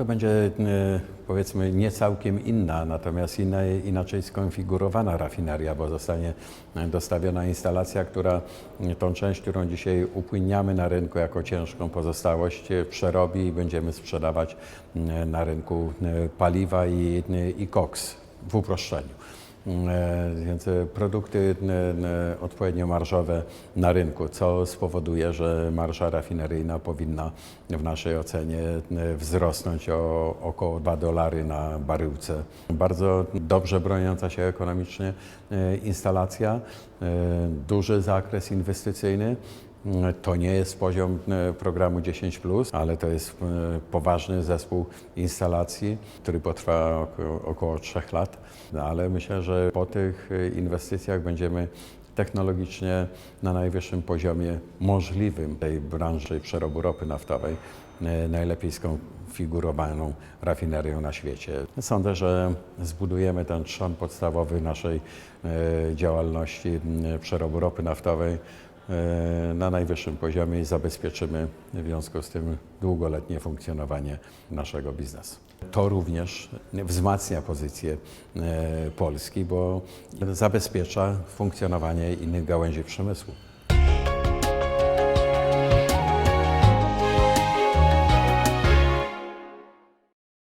To będzie e, powiedzmy nie całkiem inna, natomiast inna, inaczej skonfigurowana rafineria, bo zostanie e, dostawiona instalacja, która e, tą część, którą dzisiaj upłyniamy na rynku jako ciężką pozostałość, przerobi i będziemy sprzedawać na rynku paliwa i, i koks w uproszczeniu. E, Więc e, produkty e, odpowiednio marżowe na rynku, co spowoduje, że marża rafineryjna powinna w naszej ocenie wzrosnąć o około 2 dolary na baryłce. Bardzo dobrze broniąca się ekonomicznie instalacja, duży zakres inwestycyjny. To nie jest poziom e, programu 10, ale to jest e, poważny zespół instalacji, który potrwa około, około 3 lat. No, ale myślę, że po tych e, inwestycjach będziemy technologicznie na najwyższym poziomie możliwym tej branży przerobu ropy naftowej, najlepiej skonfigurowaną rafinerią na świecie. Sądzę, że zbudujemy ten trzon podstawowy naszej działalności przerobu ropy naftowej na najwyższym poziomie i zabezpieczymy w związku z tym długoletnie funkcjonowanie naszego biznesu. To również wzmacnia pozycję e, Polski, bo zabezpiecza funkcjonowanie innych gałęzi przemysłu.